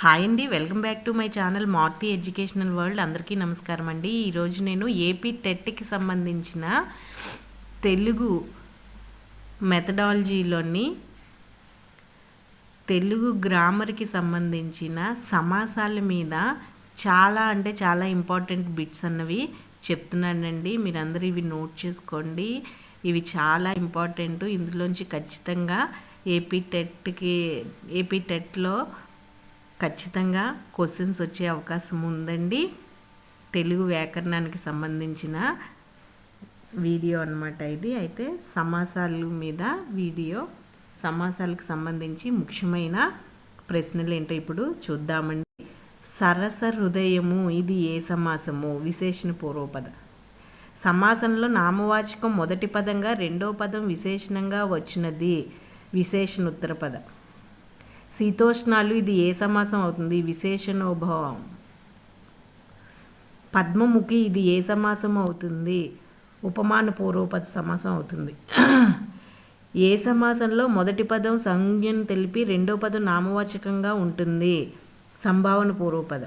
Hi అండి welcome back to my channel Marthi educational world. అందరికీ నమస్కారం అండి. ఈరోజు నేను ఏపీ టెట్కి సంబంధించిన తెలుగు మెథడాలజీలోని తెలుగు గ్రామర్కి సంబంధించిన సమాసాల మీద చాలా అంటే చాలా ఇంపార్టెంట్ బిట్స్ అన్నవి చెప్తున్నానండి. మీరందరూ ఇవి నోట్ చేసుకోండి. ఇవి చాలా ఇంపార్టెంట్ ఇందులోంచి ఖచ్చితంగా ఏపీ టెట్కి ఏపీ టెట్లో ఖచ్చితంగా క్వశ్చన్స్ వచ్చే అవకాశం ఉందండి. తెలుగు వ్యాకరణానికి సంబంధించిన వీడియో అన్నమాట ఇది. అయితే సమాసాలు మీద వీడియో సమాసాలకు సంబంధించి ముఖ్యమైన ప్రశ్నలు ఏంటో ఇప్పుడు చూద్దామండి. సరస హృదయము ఇది ఏ సమాసము? విశేషణ పూర్వపద. సమాసంలో నామవాచకం మొదటి పదంగా రెండో పదం విశేషణంగా వచ్చినది. విశేషణ ఉత్తర పద. శీతోష్ణాలు ఇది ఏ సమాసం అవుతుంది? విశేషణోభవం పద్మముఖి ఇది ఏ సమాసం అవుతుంది? ఉపమాన పూర్వపద సమాసం అవుతుంది. ఏ సమాసంలో మొదటి పదం సంజ్ఞను తెలిపి రెండో పదం నామవాచకంగా ఉంటుంది. సంభావన పూర్వపద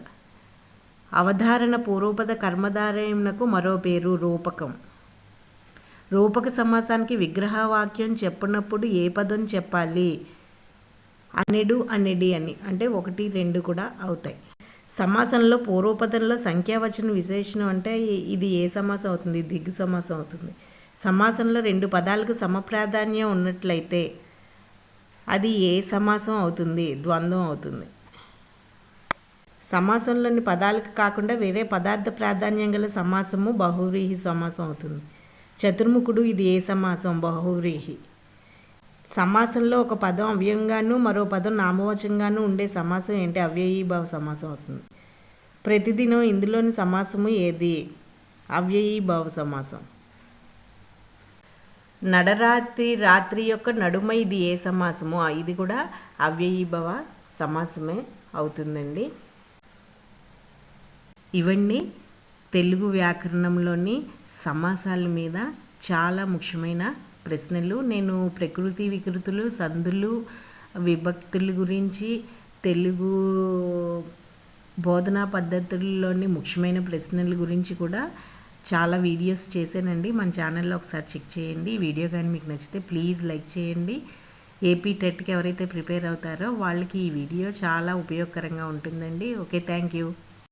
అవధారణ పూర్వపద కర్మధారయమునకు మరో పేరు రూపకం. రూపక సమాసానికి విగ్రహవాక్యం చెప్పినప్పుడు ఏ పదం చెప్పాలి? అనెడు అనెడి అని. అంటే ఒకటి రెండు కూడా అవుతాయి. సమాసంలో పూర్వపదంలో సంఖ్యావచన విశేషణం అంటే ఇది ఏ సమాసం అవుతుంది? దిగ్గు సమాసం అవుతుంది. సమాసంలో రెండు పదాలకు సమప్రాధాన్యం ఉన్నట్లయితే అది ఏ సమాసం అవుతుంది? ద్వంద్వం అవుతుంది. సమాసంలోని పదాలకు కాకుండా వేరే పదార్థ ప్రాధాన్యం గల సమాసము బహువ్రీహి సమాసం అవుతుంది. చతుర్ముఖుడు ఇది ఏ సమాసం? బహువ్రీహి. సమాసంలో ఒక పదం అవ్యయంగాను మరో పదం నామవచంగాను ఉండే సమాసం ఏంటి? అవ్యయీభావ సమాసం అవుతుంది. ప్రతిదినం ఇందులోని సమాసము ఏది? అవ్యయీభావ సమాసం. నడరాత్రి రాత్రి యొక్క నడుమ ఇది ఏ సమాసము? ఇది కూడా అవ్యయీభవ సమాసమే అవుతుందండి. ఇవన్నీ తెలుగు వ్యాకరణంలోని సమాసాల మీద చాలా ముఖ్యమైన ప్రశ్నలు నేను ప్రకృతి వికృతులు సందులు విభక్తుల గురించి తెలుగు బోధనా పద్ధతుల్లోని ముఖ్యమైన ప్రశ్నల గురించి కూడా చాలా వీడియోస్ చేశానండి. మన ఛానల్లో ఒకసారి చెక్ చేయండి. ఈ వీడియో కానీ మీకు నచ్చితే ప్లీజ్ లైక్ చేయండి. ఏపీ టెట్కి ఎవరైతే ప్రిపేర్ అవుతారో వాళ్ళకి ఈ వీడియో చాలా ఉపయోగకరంగా ఉంటుందండి. Okay thank you.